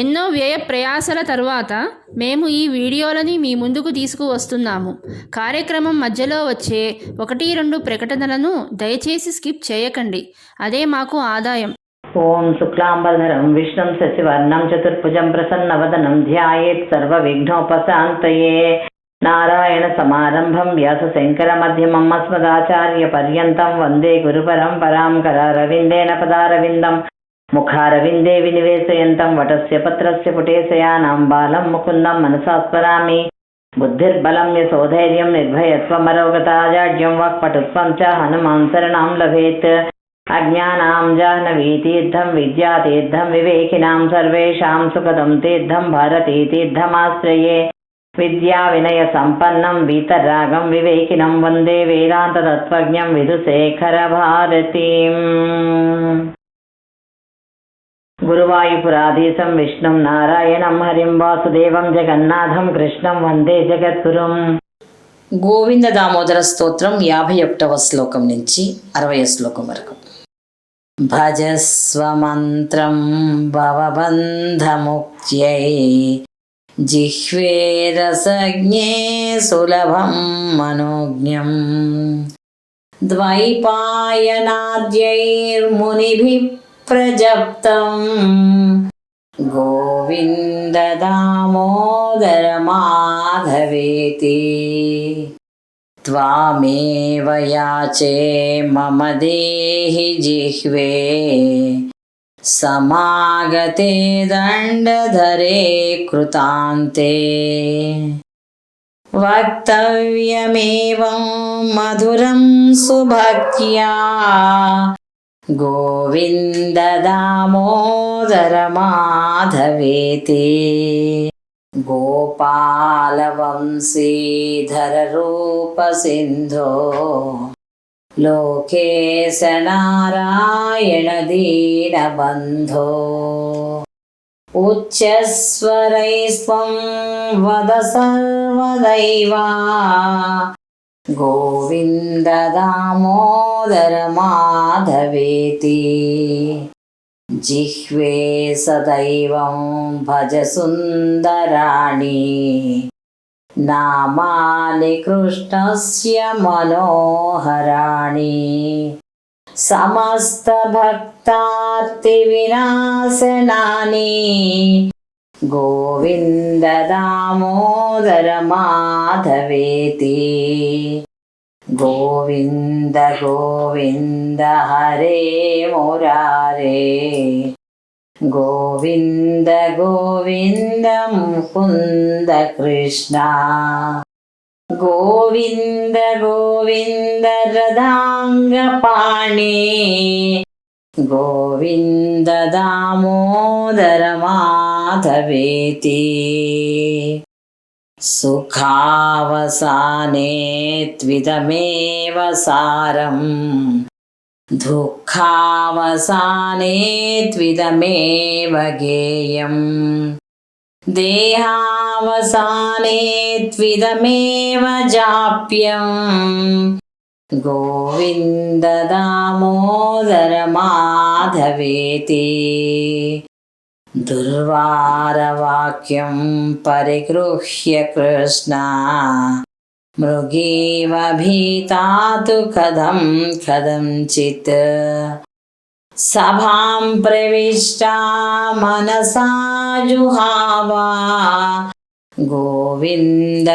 ఎన్నో వ్యయ ప్రయాసల తరువాత మేము ఈ వీడియోలని మీ ముందుకు తీసుకువస్తున్నాము. కార్యక్రమం మధ్యలో వచ్చే ఒకటి రెండు ప్రకటనలను దయచేసి స్కిప్ చేయకండి. అదే మాకు ఆదాయం. ఓం శుక్లాంబరధరం విష్ణుం శశివర్ణం చతుర్భుజం ప్రసన్నవదనం ధ్యాయేత్ సర్వ విఘ్నోపశాంతయే నారాయణ సమారంభం వ్యాస శంకర మధ్యమం అస్మదాచార్య పర్యంతం వందే గురు పరంపరాం కరారవిందేన పదారవిందం. ముఖారవిందే వినివేశయంతం వటస్య పత్రస్య పుటేశయానాం బాలం ముకుందం మనసా స్మరామి బుద్ధిర్బలం యశోధైర్యం నిర్భయత్వమరవగతాజాడ్యం వాక్పటుత్వం చ హనుమాన్ శరణాం లభేత్ అజ్ఞానాం జాహ్నవీతీర్థం విద్యాతీర్థం వివేకినాం సర్వేషాం సుఖదం తీర్థం భారతీతీర్థమాశ్రయే విద్యా వినయ సంపన్నం వీతరాగం వివేకినం వందే వేదాంతతత్వజ్ఞం విధుశేఖర భారతీం గురువాయుపురాధీశం విష్ణుం నారాయణం హరిం వాసుదేవం జగన్నాథం కృష్ణం వందే జగద్గురుం గోవింద దామోదర స్తోత్రం యాభై ఒకటవ శ్లోకం నుంచి అరవై శ్లోకం వరకు. భజస్వమంత్రం భవబంధముక్త్యై జిహ్వే రసజ్ఞే సులభం మనోజ్ఞం ద్వైపాయనాద్యైర్మునిభిः प्रजप्तम् गोविन्ददामोदरमाधवेति। त्वामेव याचे मम देहि जिह्वे। समागते दण्डधरे कृतान्ते। वक्तव्यमेवं मधुरं सुभक्त्या। गोविन्द दामोदर माधवेति गोपालवंशीधररूपसिन्धो लोकेश नारायण दीनबन्धो उच्चस्वरैस्त्वं वद सर्वदैवा गोविन्द दामोदर माधवेति। जिह्वे सदैवं भज सुन्दराणि। नामानि कृष्णस्य मनोहराणि। समस्तभक्तार्तिविनाशनानि गोविन्द दामोदर माधवेति। गोविन्द गोविन्द हरे कृष्णा। गोविन्द गोविन्द रदाङ्गपाणे। गोविन्द दामोदर माधवेति। सुखावसाने त्विदमेव सारम्। दुःखावसाने त्विदमेव गेयम्। देहावसाने त्विदमेव जाप्यम्। गोविन्द दामोदर माधवेति दुर्वारवाक्यं परिगृह्य कृष्णा मृगीव भीता तु कथं कथञ्चित् सभां प्रविष्टा मनसा जुहावा गोविन्द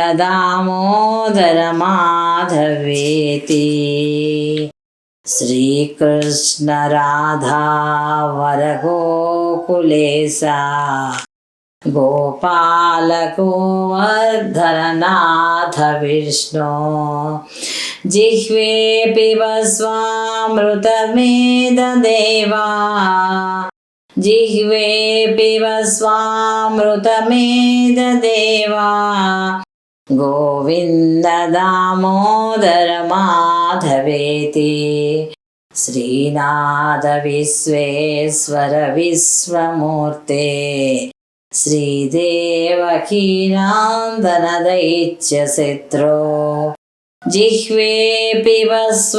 श्रीकृष्णराधा वरगोकुलेशा। गोपालगोवर्धननाथ विष्णो। जिह्वे पिब स्वामृतमेददेवा जिह्वे पिब दामोदर गोविन्ददामोदरमा माधवेति श्रीनाथ विश्वेश्वर विश्वमूर्ते श्रीदेवकीनान्दनदैत्यशत्रो जिह्वे पिबस्वामृतमेतदेवा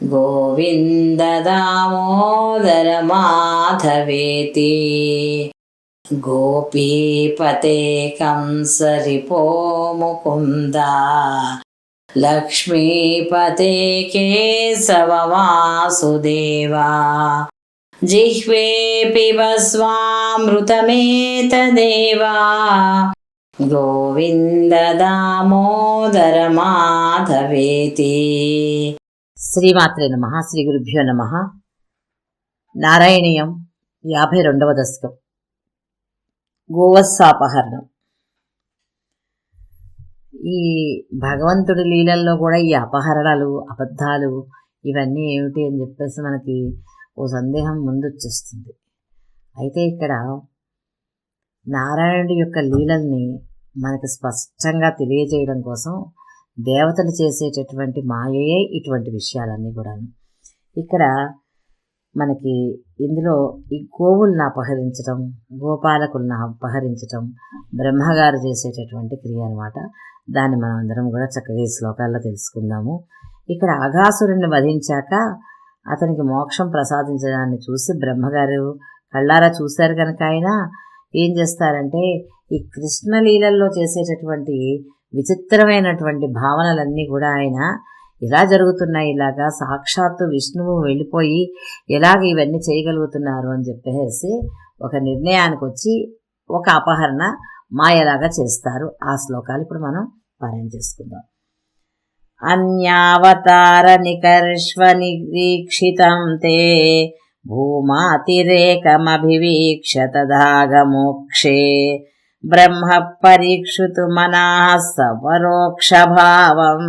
గోవింద దామోదర మాధవేతి గోపీపతే కంసరిపోముకుంద లక్ష్మీపతే కేశవ వాసుదేవా. జిహ్వే పిబస్వామృతమేతదేవా గోవింద దామోదర మాధవేతి. శ్రీమాత్రే నమ శ్రీ గురుభ్యో నమ. నారాయణీయం యాభై రెండవ దశకం. గోవత్సాపహరణం. ఈ భగవంతుడి లీలల్లో కూడా ఈ అపహరణలు అబద్ధాలు ఇవన్నీ ఏమిటి అని చెప్పేసి మనకి ఓ సందేహం ముందొచ్చేస్తుంది. అయితే ఇక్కడ నారాయణుడి యొక్క లీలల్ని మనకి స్పష్టంగా తెలియజేయడం కోసం దేవతలు చేసేటటువంటి మాయయే ఇటువంటి విషయాలన్నీ కూడాను. ఇక్కడ మనకి ఇందులో ఈ గోవులను అపహరించడం గోపాలకులను అపహరించటం బ్రహ్మగారు చేసేటటువంటి క్రియ అనమాట దాన్ని మనం అందరం కూడా చక్కగా ఈ శ్లోకాల్లో తెలుసుకుందాము. ఇక్కడ అఘాసురుణ్ణి వధించాక అతనికి మోక్షం ప్రసాదించడాన్ని చూసి బ్రహ్మగారు కళ్ళారా చూశారు కనుక ఆయన ఏం చేస్తారంటే ఈ కృష్ణలీలల్లో చేసేటటువంటి విచిత్రమైనటువంటి భావనలన్నీ కూడా ఆయన ఇలా జరుగుతున్నాయి ఇలాగా సాక్షాత్తు విష్ణువు వెళ్ళిపోయి ఎలాగ ఇవన్నీ చేయగలుగుతున్నారు అని చెప్పేసి ఒక నిర్ణయానికి వచ్చి ఒక అపహరణ మాయలాగా చేస్తారు. ఆ శ్లోకాలు ఇప్పుడు మనం పారాయణ చేసుకుందాం. అన్యావతార నికర్ష్వ నిరీక్షితం తే భూమాతిరేకమభివీక్ష తదాగమోక్షే బ్రహ్మ పరీక్షుతు మనః సపరోక్షభావం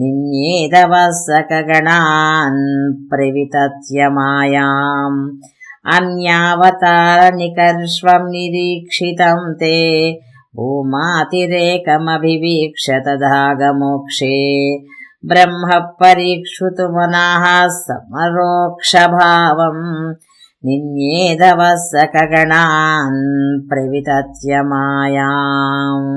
निन्येदवत्सकगणान् प्रवितत्य मायाम् अन्यावतारनिकर्ष्वं निरीक्षितं ते भूमातिरेकमभिवीक्ष तदागमोक्षे ब्रह्म परीक्षुतु मनः समरोक्षभावं प्रवितत्य मायाम्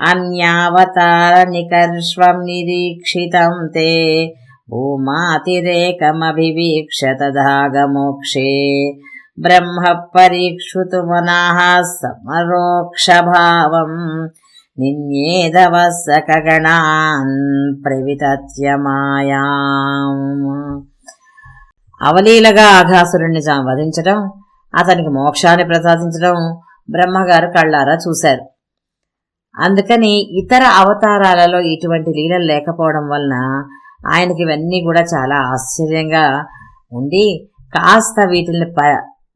అన్యావతార నికర్ష్వం నిరీక్షితం తే. భూమాతిరేకమభివీక్ష తదాగమోక్షే బ్రహ్మ పరీక్షుతు మనః సమరోక్షభావం. నిన్యేదవసకగణాన్ ప్రవితత్యమాయాం. అవలీలగా ఆఘాసురుణ్ణి చా- అతనికి మోక్షాన్ని ప్రసాదించడం బ్రహ్మగారు కళ్ళారా చూశారు. అందుకని ఇతర అవతారాలలో ఇటువంటి లీలలు లేకపోవడం వలన ఆయనకి ఇవన్నీ కూడా చాలా ఆశ్చర్యంగా ఉండి కాస్త వీటిని ప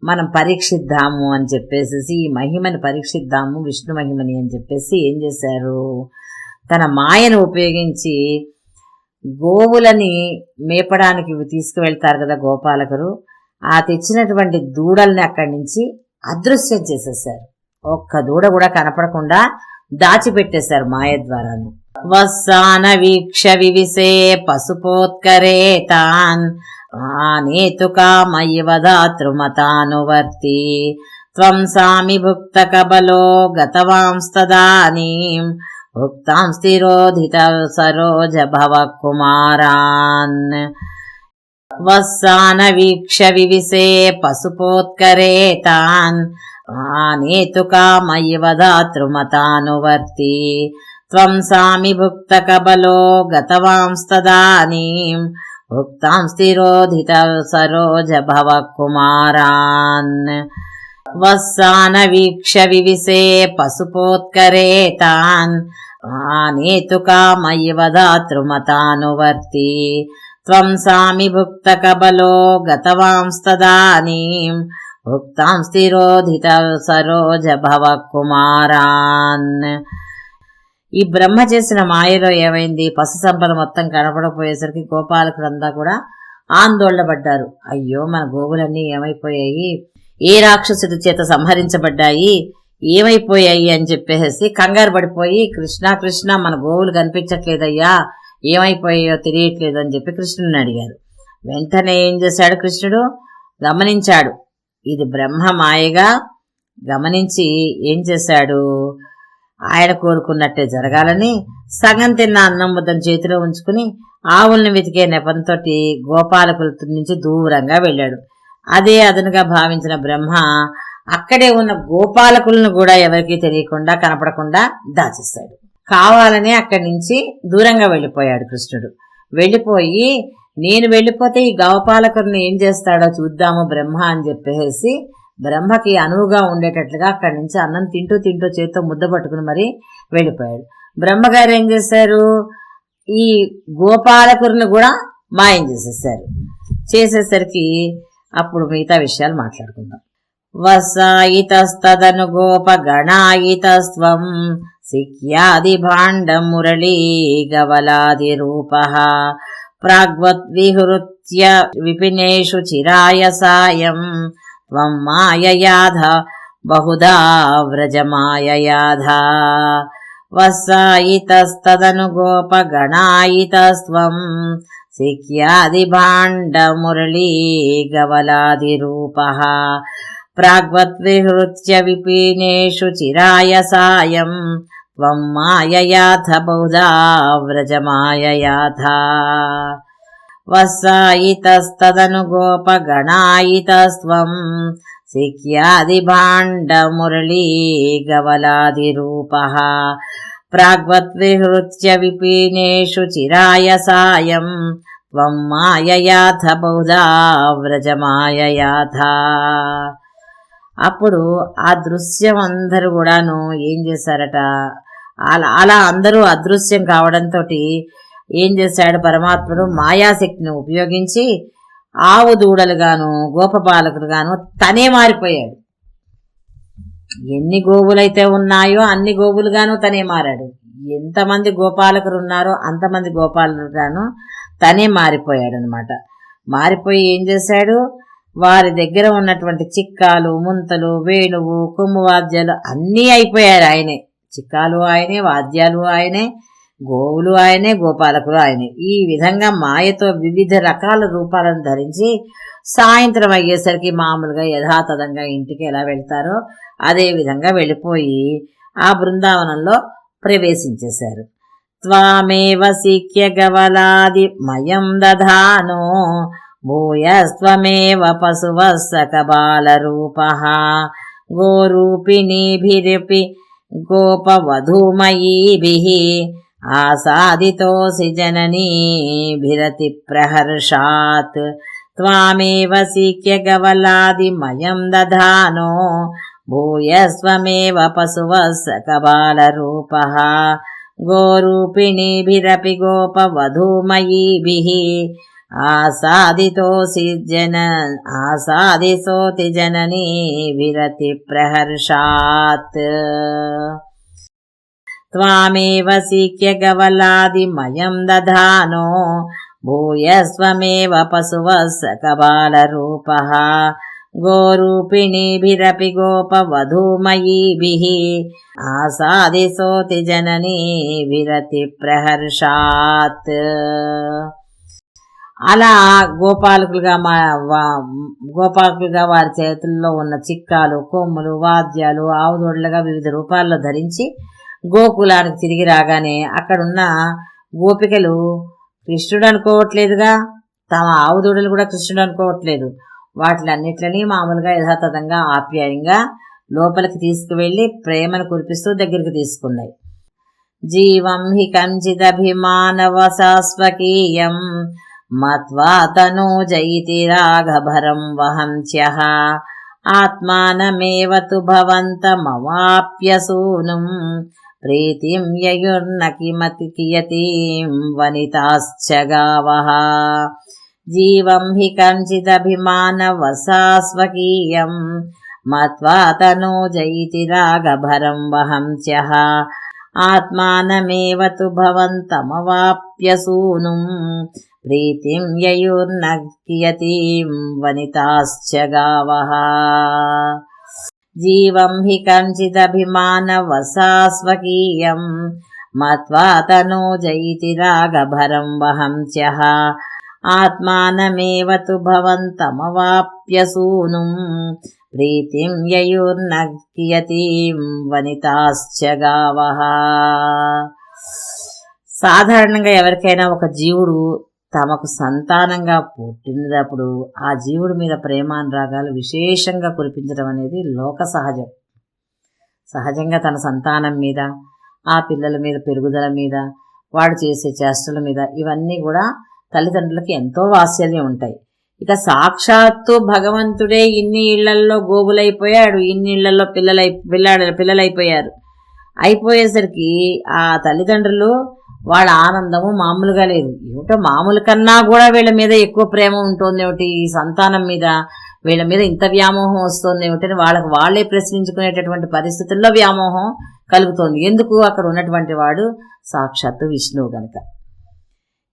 మనం పరీక్షిద్దాము అని చెప్పేసి ఈ మహిమని పరీక్షిద్దాము విష్ణు మహిమని అని చెప్పేసి ఏం చేశారు? తన మాయను ఉపయోగించి గోవులని మేపడానికి తీసుకువెళ్తారు కదా గోపాలకులు. ఆ తెచ్చినటువంటి దూడల్ని అక్కడి నుంచి అదృశ్యం చేసేసారు ఒక్క దూడ కూడా కనపడకుండా దాచిపెట్టేశారు మాయ ద్వారాను వస్సాన వీక్ష వివిసే పశుపోత్కరే తాన్. ఆనేతు కామయివ త్వం సామి భుక్త కబలో గతవాంస్తదానీం. భుక్తాం స్థిరోధిత సరోజ భవ కుమారాన్. వస్సాన వీక్ష వివిసే పశుపోత్కరే తాన్. ఆనేతు కామయివ దాతృమతానువర్తి త్వం సామి భుక్త కబలో గతవాంస్తదానీం. భుక్తాం స్థిరోధిత సరోజ భవ కుమారాన్. వస్సాన వీక్ష వివిసే పశుపోత్కరే తాన్. ఆనేతు కామయివ దాతృమతానువర్తి త్వం సామి భుక్త కబలో గతవాంస్తదానీం. భుక్తాం స్థిరోధిత సరోజ భవ కుమారాన్ ఈ బ్రహ్మ చేసిన మాయలో ఏమైంది? పశు సంపద మొత్తం కనపడపోయేసరికి గోపాలకులంతా కూడా ఆందోళన పడ్డారు అయ్యో మన గోవులన్నీ ఏమైపోయాయి? ఏ రాక్షసుడి చేత సంహరించబడ్డాయి? ఏమైపోయాయి అని చెప్పేసి కంగారు పడిపోయి కృష్ణ కృష్ణ మన గోవులు కనిపించట్లేదయ్యా. ఏమైపోయాయో తెలియట్లేదు అని చెప్పి కృష్ణుని అడిగారు. వెంటనే ఏం చేశాడు కృష్ణుడు? గమనించాడు. ఇది బ్రహ్మ మాయగా గమనించి ఏం చేశాడు? ఆయన కోరుకున్నట్టే జరగాలని సగం తిన్న అన్నం ముద్దను చేతిలో ఉంచుకుని ఆవుల్ని వెతికే నెపంతో గోపాలకుల నుంచి దూరంగా వెళ్ళాడు. అదే అదనుగా భావించిన బ్రహ్మ అక్కడే ఉన్న గోపాలకులను కూడా ఎవరికీ తెలియకుండా కనపడకుండా దాచేశాడు. కావాలనే అక్కడి నుంచి దూరంగా వెళ్ళిపోయాడు కృష్ణుడు. వెళ్ళిపోయి నేను వెళ్ళిపోతే ఈ గవపాలకుడిని ఏం చేస్తాడో చూద్దాము బ్రహ్మ అని చెప్పేసి బ్రహ్మకి అనువుగా ఉండేటట్లుగా అక్కడి నుంచి అన్నం తింటూ తింటూ చేత్తో ముద్ద పట్టుకుని మరి వెళ్ళిపోయాడు. బ్రహ్మగారు ఏం చేశారు? ఈ గోపాలకుడిని కూడా మాయం చేసేసారు చేసేసరికి అప్పుడు మిగతా విషయాలు మాట్లాడుకుందాం. వసాయితస్తదను గోప గణాయితస్వం సిక్యాది భాండ మురళీ గవలాది రూప ప్రాగ్వద్విహృత్య విపినేషు చిరాయ సాయం త్వం మాయయాధ బహుదా వ్రజమాయయాధ వసాయితస్తదను గోపగణాయితస్త్వం సిక్యాది భాండ మురళీ గవలాది రూప ప్రాగ్వద్విహృత్య విపీనేషు చిరాయ సాయం త్వం మాయయాథ బహుదా వ్రజమాయయాథ వసాయితస్తదను గోపగణాయితస్త్వం సిక్యాది మురళీ గవలాది రూప ప్రాగ్వద్విహృత్య విపీనేషు చిరాయ సాయం త్వం మాయయాథ బహుదా వ్రజమాయయాథ అప్పుడు ఆ దృశ్యం అందరూ కూడాను ఏం చేశారట? అలా అలా అందరూ అదృశ్యం కావడంతో ఏం చేశాడు పరమాత్ముడు? మాయాశక్తిని ఉపయోగించి ఆవు దూడలుగాను గోపపాలకులుగాను తనే మారిపోయాడు. ఎన్ని గోవులైతే ఉన్నాయో అన్ని గోవులుగాను తనే మారాడు. ఎంతమంది గోపాలకులు ఉన్నారో అంతమంది గోపాలకులుగాను తనే మారిపోయాడు అనమాట మారిపోయి ఏం చేశాడు? వారి దగ్గర ఉన్నటువంటి చిక్కాలు ముంతలు వేణువు కొమ్ము వాద్యాలు అన్నీ అయిపోయారు ఆయనే. చిక్కాలు ఆయనే వాద్యాలు ఆయనే గోవులు ఆయనే గోపాలకులు ఆయనే. ఈ విధంగా మాయతో వివిధ రకాల రూపాలను ధరించి సాయంత్రం అయ్యేసరికి మామూలుగా యథాతథంగా ఇంటికి ఎలా వెళ్తారో అదే విధంగా వెళ్ళిపోయి ఆ బృందావనంలో ప్రవేశించేశారు. త్వామేవ శిఖ్య గవలాది మయం దధానో భూయస్త్వమేవ పశువः సకబాలరూపः గోరూపిణీభిరపి గోపవధూమయీభిः ఆసాదితోసి జననీభిరతి ప్రహర్షాత్. త్వామేవ శిక్య గవలాదిమయం దధానో భూయస్వమేవ పశువः సకబాలరూపः గోరూపిణీభిరపి గోపవధూమయీభిः ఆసాదితోసి జన ఆసాదిసోతి జననీ విరతి ప్రహర్షాత్. త్వామేవ శిక్య గవలాదిమయం దధానో భూయస్వమేవ పశువः సకబాలరూపः. గోరూపిణీభిరపి గోపవధూమయీభిः. ఆసాదిసోతి జననీ విరతి ప్రహర్షాత్. అలా గోపాలకులుగా మా గోపాలకులుగా వారి చేతుల్లో ఉన్న చిక్కాలు కొమ్ములు వాద్యాలు ఆవుదోడలుగా వివిధ రూపాల్లో ధరించి గోకులానికి తిరిగి రాగానే అక్కడున్న గోపికలు కృష్ణుడు అనుకోవట్లేదుగా? తమ ఆవుదూడలు కూడా కృష్ణుడు అనుకోవట్లేదు. వాటిలన్నిట్లని మామూలుగా యథాతథంగా ఆప్యాయంగా లోపలికి తీసుకువెళ్ళి ప్రేమను కురిపిస్తూ దగ్గరికి తీసుకున్నాయి. జీవం హి मत्वा तनो राघभरं वहन्त्यः। आत्मानमेव तु भवन्तमवाप्यसूनुं प्रीतिं ययुर्न किमति कियतीं वनिताश्च गावः। जीवं हि कञ्चिदभिमानवसा स्वकीयं मत्वा तनो जयति राघभरं वहंस्यः आत्मानमेव तु भवन्तमवाप्यसूनुम् భవంతమవాప్యసూనుం ప్రీతిం యయుర్న కియతీం వనితాశ్చ గావः జీవం హి కంచిదభిమానవసాస్వకీయం మత్వా రాగభరం వహం వహంత్యః ఆత్మానమేవ తు భవంతమవాప్యసూనుం ప్రీతిం యయుర్న కియతీం వనితాశ్చ గావః సాధారణంగా ఎవరికైనా ఒక జీవుడు తమకు సంతానంగా పుట్టినప్పుడు ఆ జీవుడి మీద ప్రేమానురాగాలు విశేషంగా కురిపించడం అనేది లోక సహజం. సహజంగా తన సంతానం మీద ఆ పిల్లల మీద పెరుగుదల మీద వాడు చేసే చేష్టల మీద ఇవన్నీ కూడా తల్లిదండ్రులకి ఎంతో వాత్సల్యం ఉంటాయి. ఇక సాక్షాత్తు భగవంతుడే ఇన్ని ఇళ్ళల్లో గోబులైపోయాడు ఇన్ని ఇళ్ళల్లో పిల్లలై పిల్లాడు పిల్లలైపోయారు. అయిపోయేసరికి ఆ తల్లిదండ్రులు వాళ్ళ ఆనందము మామూలుగా లేదు. ఏమిటో మామూలు కన్నా కూడా వీళ్ళ మీద ఎక్కువ ప్రేమ ఉంటుంది ఏమిటి? ఈ సంతానం మీద వీళ్ళ మీద ఇంత వ్యామోహం వస్తుంది ఏమిటని వాళ్ళకి వాళ్ళే ప్రశ్నించుకునేటటువంటి పరిస్థితుల్లో వ్యామోహం కలుగుతోంది. ఎందుకు? అక్కడ ఉన్నటువంటి వాడు సాక్షాత్తు విష్ణువు గనక.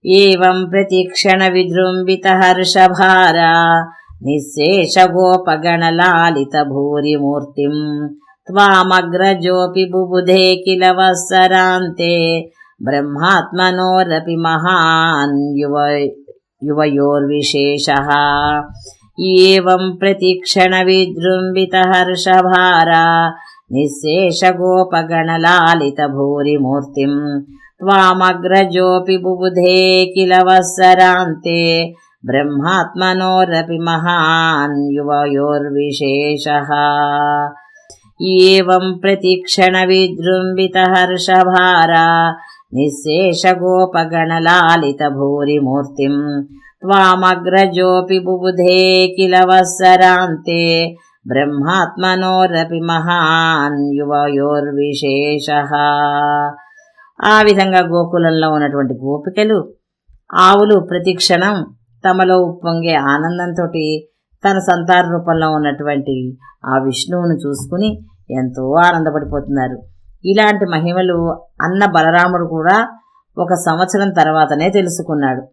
ఏవం ప్రతిక్షణ విజృంభిత హర్షభార నిశేష గోపగణలాలిత భూరిమూర్తిం త్వామగ్రజోపి బుబుధే కిల వత్సరాంతే ब्रह्मात्मनोरपि महान् युव युवयोर्विशेषः। एवं प्रतिक्षणविजृम्बित हर्षभारा निःशेषगोपगणलालितभूरिमूर्तिं त्वामग्रजोऽपि बुबुधे किल वत्सरान्ते ब्रह्मात्मनोरपि महान् युवयोर्विशेषः। एवं प्रतिक्षणविजृम्बितहर्षभारा మహాన్ గోపగణలాలిత భూరిమూర్తిం. త్వామగ్రజోపి బుబుధే కిల వత్సరాంతే. బ్రహ్మాత్మనోరపి మహాన్ యువయోర్విశేష. ఆ విధంగా గోకులంలో ఉన్నటువంటి గోపికలు ఆవులు ప్రతిక్షణం తమలో ఉప్పొంగే ఆనందంతో తన సంతాన రూపంలో ఉన్నటువంటి ఆ విష్ణువును చూసుకుని ఎంతో ఆనందపడిపోతున్నారు. ఇలాంటి మహిమలు అన్న బలరాముడు కూడా ఒక సంవత్సరం తర్వాతనే తెలుసుకున్నాడు.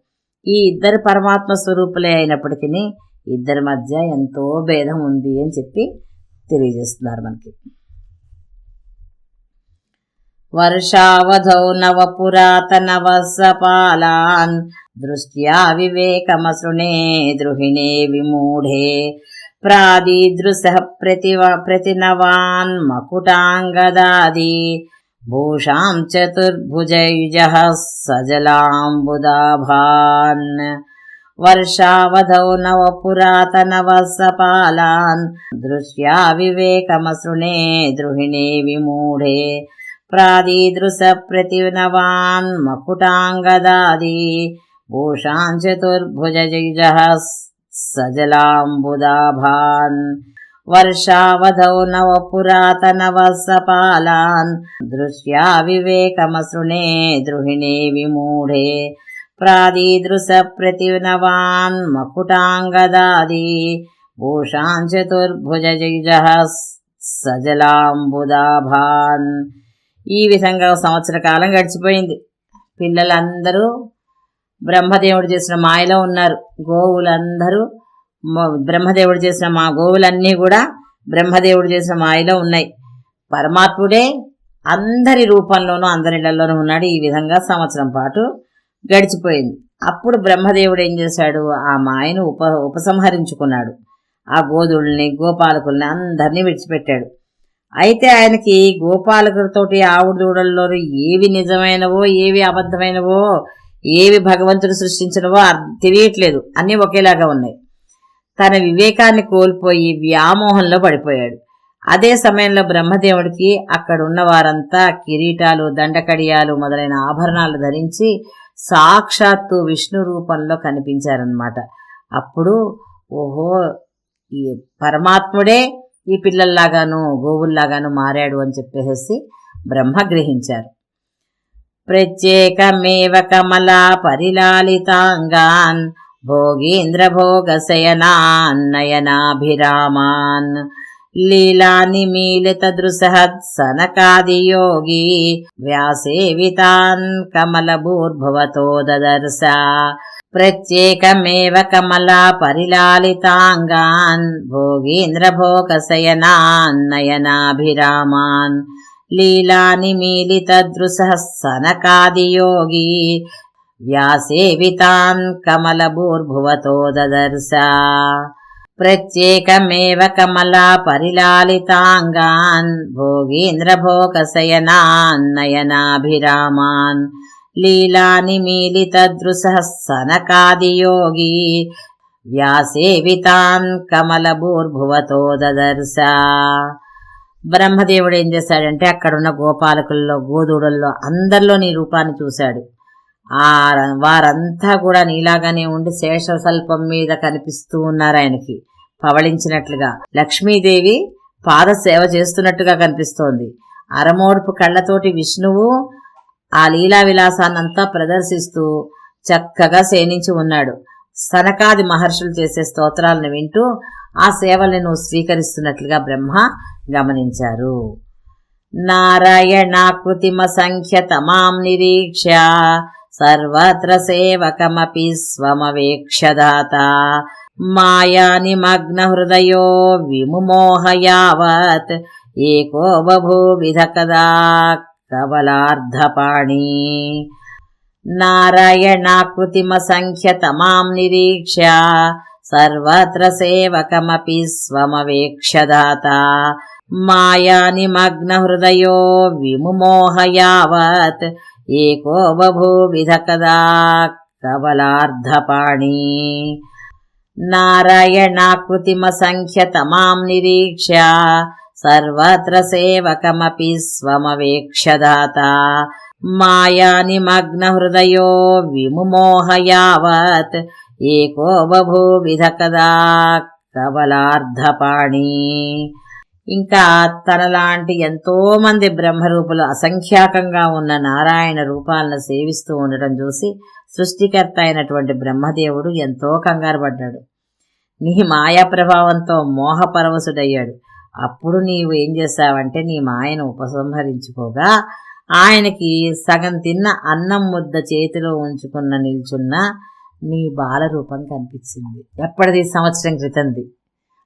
ఈ ఇద్దరు పరమాత్మ స్వరూపులే అయినప్పటికీ ఇద్దరి మధ్య ఎంతో భేదం ఉంది అని చెప్పి తెలియజేస్తున్నారు మనకి. వర్షావధౌ నవ పురాతన దృష్ట్యా వివేకమసృణే ద్రుహిణే విమూఢే ప్రాదీదృశ ప్రతివ ప్రతినవాన్ మకుటాంగదాది. భూషాం చతుర్భుజయుజ సజలాంబుదాభాన్. వర్షావధౌ నవ పురాతన వత్సపాలాన్ దృష్ట్యా వివేకమసృణే ద్రుహిణే విమూఢే. ప్రాదీదృశ ప్రతినవాన్ మకుటాంగదాది. భూషాం చతుర్భుజయుజ సజలాంబుదాభాన్. వర్షావధౌ నవ పురాతన వత్సపాలాన్ దృష్ట్యా వివేకమసృణే ద్రుహిణే విమూఢే. ప్రాదీదృశ ప్రతినవాన్ మకుటాంగదాది భూషాం చతుర్భుజయుజ సజలాంబుదాభాన్. ఈ విధంగా సంవత్సర కాలం గడిచిపోయింది. పిల్లలందరూ బ్రహ్మదేవుడు చేసిన మాయలో ఉన్నారు. గోవులందరూ బ్రహ్మదేవుడు చేసిన మా గోవులన్నీ కూడా బ్రహ్మదేవుడు చేసిన మాయలో ఉన్నాయి. పరమాత్ముడే అందరి రూపంలోనూ అందరిళ్ళలోనూ ఉన్నాడు. ఈ విధంగా సంవత్సరం పాటు గడిచిపోయింది. అప్పుడు బ్రహ్మదేవుడు ఏం చేశాడు? ఆ మాయను ఉప ఉపసంహరించుకున్నాడు. ఆ గోధుల్ని గోపాలకుల్ని అందరినీ విడిచిపెట్టాడు. అయితే ఆయనకి గోపాలకులతోటి ఆవుడు దూడల్లో ఏవి నిజమైనవో ఏవి అబద్ధమైనవో ఏవి భగవంతుడు సృష్టించినవో తెలియట్లేదు. అన్నీ ఒకేలాగా ఉన్నాయి. తన వివేకాన్ని కోల్పోయి వ్యామోహంలో పడిపోయాడు. అదే సమయంలో బ్రహ్మదేవుడికి అక్కడ ఉన్న వారంతా కిరీటాలు దండకడియాలు మొదలైన ఆభరణాలు ధరించి సాక్షాత్తు విష్ణు రూపంలో కనిపించారనమాట అప్పుడు ఓహో ఈ పరమాత్ముడే ఈ పిల్లల్లాగాను గోవుల్లాగాను మారాడు అని చెప్పేసి బ్రహ్మ గ్రహించారు. ప్రత్యేకమేవ కమలా పరిలాలితాంగాన్ భోగేంద్ర భోగ శయనాన్నయనాభిరామాన్ లీలానిమీలిత దృశహత్ సనకాదియోగి వ్యాసేవితాన్ కమలభూర్భవతో దదర్శ ప్రత్యేకమేవ కమలా పరిలాలితాంగాన్ భోగేంద్ర భోగ శయనాన్నయనాభిరామాన్ లీలానిమీలిత దృశ సనకాదియోగి వ్యాసేవితాన్ కమలభూర్భువతో దదర్శ ప్రత్యేకమేవ బ్రహ్మదేవుడు ఏం చేశాడంటే అక్కడున్న గోపాలకుల్లో గోధుడల్లో అందరిలో నీ రూపాన్ని చూశాడు. ఆ వారంతా కూడా నీలాగానే ఉండి శేషసల్పం మీద కనిపిస్తూ ఉన్నారు ఆయనకి. పవళించినట్లుగా. లక్ష్మీదేవి పాద సేవ చేస్తున్నట్టుగా కనిపిస్తోంది. అరమోడుపు కళ్ళతోటి విష్ణువు ఆ లీలా విలాసాన్నంతా ప్రదర్శిస్తూ చక్కగా సేనించి ఉన్నాడు. సనకాది మహర్షులు చేసే స్తోత్రాలను వింటూ ఆ సేవలను స్వీకరిస్తున్నట్లుగా బ్రహ్మ గమనించారు. నారాయణాకృతిమ సంఖ్య తమాం నిరీక్ష సర్వత్ర సేవకమపి స్వమవేక్షదాత. మాయానిమగ్న హృదయో విముమోహ యావత్ ఏకో బభూవిధ కదా కవలార్ధపాణి. नारायणाकृतिमसङ्ख्यतमां निरीक्ष्य सर्वत्र सेवकमपि स्वमवेक्षदाता मायानिमग्नहृदयो विमुमोह यावत् एको बभूविध कदा कबलार्धपाणि नारायणाकृतिमसंख्यतमां निरीक्षा सर्वत्र सेवकमपि स्वमवेक्षदाता తమాం నిరీక్ష హృదయో విముమోహ యావత్ ఏకో బభూవిధ కదా కవలార్ధపాణి ఇంకా తనలాంటి ఎంతో మంది బ్రహ్మరూపులు అసంఖ్యాకంగా ఉన్న నారాయణ రూపాలను సేవిస్తూ ఉండటం చూసి సృష్టికర్త అయినటువంటి బ్రహ్మదేవుడు ఎంతో కంగారు పడ్డాడు. నీ మాయా ప్రభావంతో మోహపరవశుడయ్యాడు. అప్పుడు నీవు ఏం చేశావంటే నీ మాయను ఉపసంహరించుకోగా ఆయనకి సగం తిన్న అన్నం ముద్ద చేతిలో ఉంచుకున్న నిల్చున్న నీ బాలరూపం కనిపించింది. ఎప్పటిది? సంవత్సరం క్రితంది.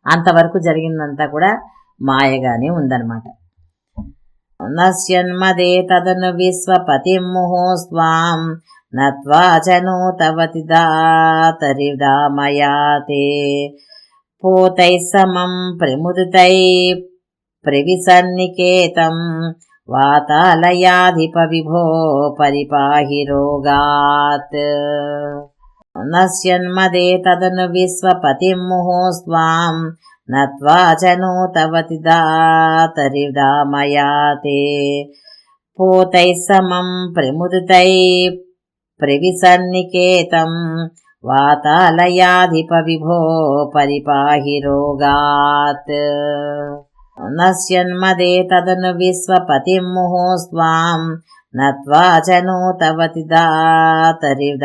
అంతవరకు జరిగిందంతా కూడా మాయగానే ఉందన్నమాట. నశ్యన్మదే తదను విశ్వపతి ముహోస్వాం నత్వా తవతి దాతరిదామయాతే పోతై సమం ప్రముదితై ప్రవిసన్నికేతం. వాతాలయాధిప విభో పరిపాహి రోగాత్. నశ్యన్మదే తదను విశ్వపతి ముహోస్వాం నత్వా చనోతవతి దాతరిదామయాతే. పోతై సమం ప్రముదితై ప్రవిసన్నికేతం వాతాలయాధిప విభో పరిపాహి నశ్యన్మదే తదను విశ్వపతి ముహోస్వాం నత్వా చనోతవతి దాతరిదామయాతే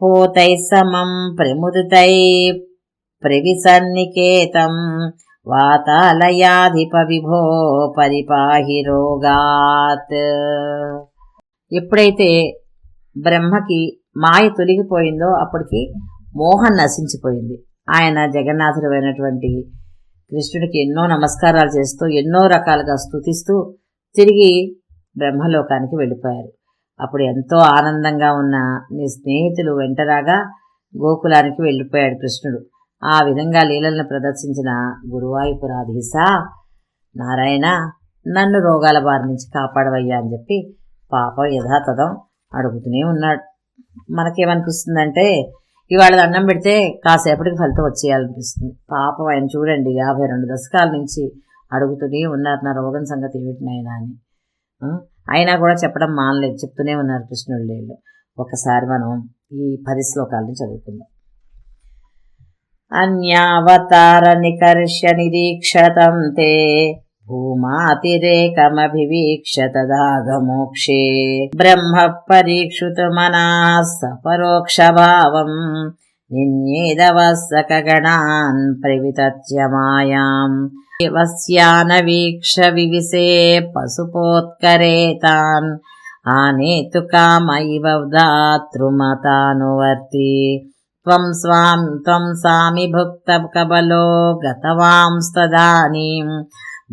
పోతై సమం ప్రముదుతై ప్రవిసన్నికేతం వాతాలయాధిప విభో పరిపాహి రోగాత్ ఎప్పుడైతే బ్రహ్మకి మాయ తొలగిపోయిందో అప్పటికి మోహం నశించిపోయింది. ఆయన జగన్నాథుడు అయినటువంటి కృష్ణుడికి ఎన్నో నమస్కారాలు చేస్తూ ఎన్నో రకాలుగా స్తుతిస్తూ తిరిగి బ్రహ్మలోకానికి వెళ్ళిపోయారు. అప్పుడు ఎంతో ఆనందంగా ఉన్న నీ స్నేహితులు వెంటరాగా గోకులానికి వెళ్ళిపోయాడు కృష్ణుడు. ఆ విధంగా లీలలను ప్రదర్శించిన గురువాయుపురాధీశ నారాయణ నన్ను రోగాల బారి నుంచి కాపాడవయ్యా అని చెప్పి పాపం యథాతథం అడుగుతూనే ఉన్నాడు. మనకేమనిపిస్తుందంటే ఇవాళ దండం పెడితే కాసేపటికి ఫలితం వచ్చేయాలనిపిస్తుంది. పాపం ఆయన చూడండి యాభై రెండు దశకాల నుంచి అడుగుతూనే ఉన్నారు నా రోగం సంగతి ఏమిటి అని. అయినా కూడా చెప్పడం మానలేదు చెప్తూనే ఉన్నారు కృష్ణుడు లేళ్ళు ఒకసారి మనం ఈ పది శ్లోకాలను చదువుకుందాం. అన్యావతార నికర్ష నిరీక్షతం తే భూమాతిరేకమభివీక్ష తదాగమోక్షే బ్రహ్మ పరీక్షుత మనా సపరోక్షభావం నిన్యేదవసకగణాన్ ప్రవితత్య మాయాం వస్యానవీక్ష వివిసే పశుపోత్కరేతాన్. ఆనేతు కామ ఇవ దాతృమతానువర్తి. త్వం స్వాం త్వం సామి భుక్త కబలో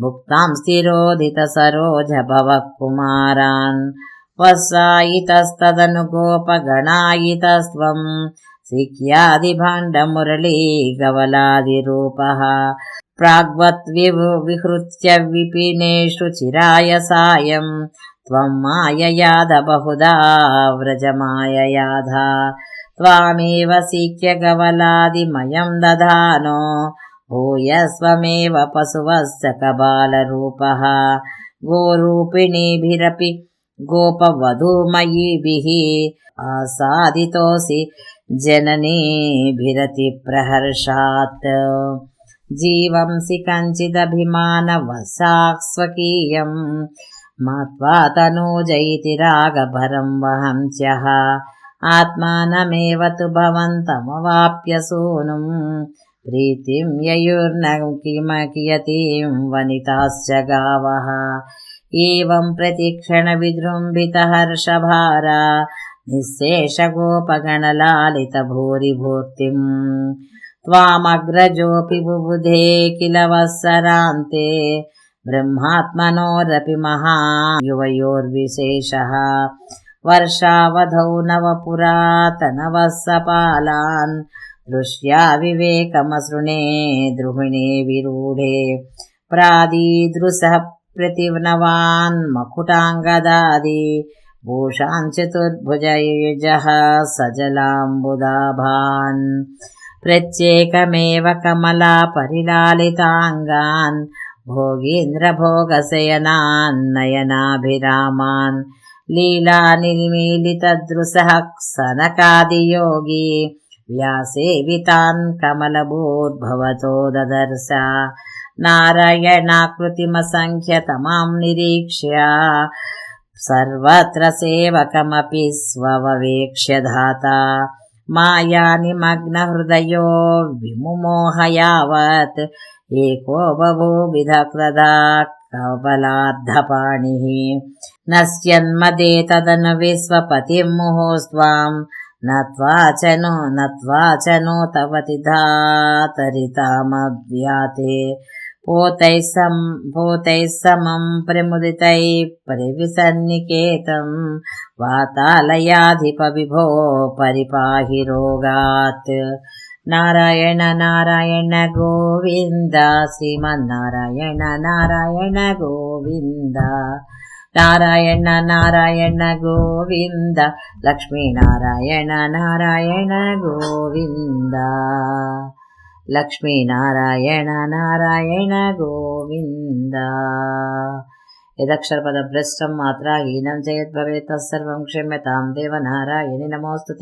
भुक्तां स्थिरोदितसरोजभवः कुमारान् वस्सायितस्तदनुगोपगणायितस्त्वं सिख्यादिभाण्डमुरलीगवलादिरूपः प्राग्वद्विव विहृत्य विपिनेषु चिराय सायं त्वं माययाध बहुधा व्रजमाययाधा त्वामेव सिख्यगवलादिमयं दधानो भूयस्वमेव पशुवश्च कबालरूपः गोरूपिणीभिरपि गोपवधूमयीभिः आसादितोऽसि जननीभिरतिप्रहर्षात् जीवंसि कञ्चिदभिमानवशाक् स्वकीयम् मत्वा तनूजैति रागभरं वहन्त्यः आत्मानमेव तु भवन्तमवाप्य सूनुं प्रीतिं ययुर्न किम कियतीं वनिताश्च गावः एवं प्रतिक्षणविजृम्भितहर्षभारा निःशेषगोपगणलालितभूरिभूर्तिम् त्वामग्रजोऽपि बुबुधे किल वत्सरान्ते ब्रह्मात्मनोरपि महायुवयोर्विशेषः वर्षावधौ नवपुरातनवत्सपालान् दृश्या विवेकमसृणे द्रुहिणे विरूढे प्रादीदृशः प्रतिनवान् मकुटाङ्गदादि भूषान् चतुर्भुजयुजः सजलाम्बुदाभान् प्रत्येकमेव कमला परिलालिताङ्गान् भोगीन्द्रभोगशयनान्नयनाभिरामान् लीलानिर्मीलितदृशः सनकादियोगी व्यासेवितान् कमलभूर्भवतो ददर्श। नारायणाकृतिमसङ्ख्यतमां निरीक्ष्य। सर्वत्र सेवकमपि स्वववेक्ष्य धाता। मायानिमग्नहृदयो विमुमोह यावत्। एको बभूविधकृदा कबलार्धपाणिः। नश्यन्मदे तदनु विश्वपतिं मुहुस्त्वां నత్వా చను నత్వా చను తవతి ధాతరితామవ్యాతే పోతై సం పోతై సమం ప్రముదితై పరివిసన్నికేతం వాతాలయాధిప విభో పరిపాహి రోగాత్ నారాయణ నారాయణ గోవింద శ్రీమన్నారాయణ నారాయణ గోవింద నారాయణ నారాయణ గోవింద. లక్ష్మీ నారాయణ నారాయణ గోవింద. లక్ష్మీ నారాయణ నారాయణ గోవింద. యదక్షరపద భ్రష్టం మాత్రహీనం జయద్భవేత్ తత్సర్వం క్షమ్యతాం దేవనారాయణి నమోస్తు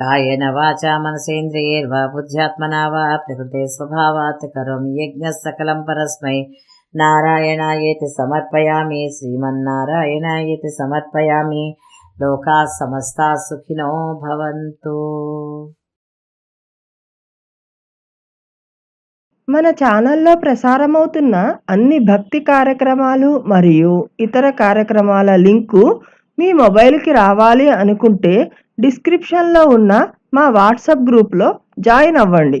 కాయన వాచా మనసేంద్రియైర్వా బుద్ధ్యాత్మనా వా ప్రకృతే స్వభావాత్ కరోమి యజ్ఞ సకలం పరస్మై. నారాయణాయేతి సమర్పయామి శ్రీమన్నారాయణాయేతి సమర్పయామి. లోకా సమస్త సుఖినో భవంతు. మన ఛానల్లో ప్రసారమవుతున్న అన్ని భక్తి కార్యక్రమాలు మరియు ఇతర కార్యక్రమాల లింకు మీ మొబైల్కి రావాలి అనుకుంటే డిస్క్రిప్షన్లో ఉన్న మా వాట్సాప్ గ్రూప్లో జాయిన్ అవ్వండి.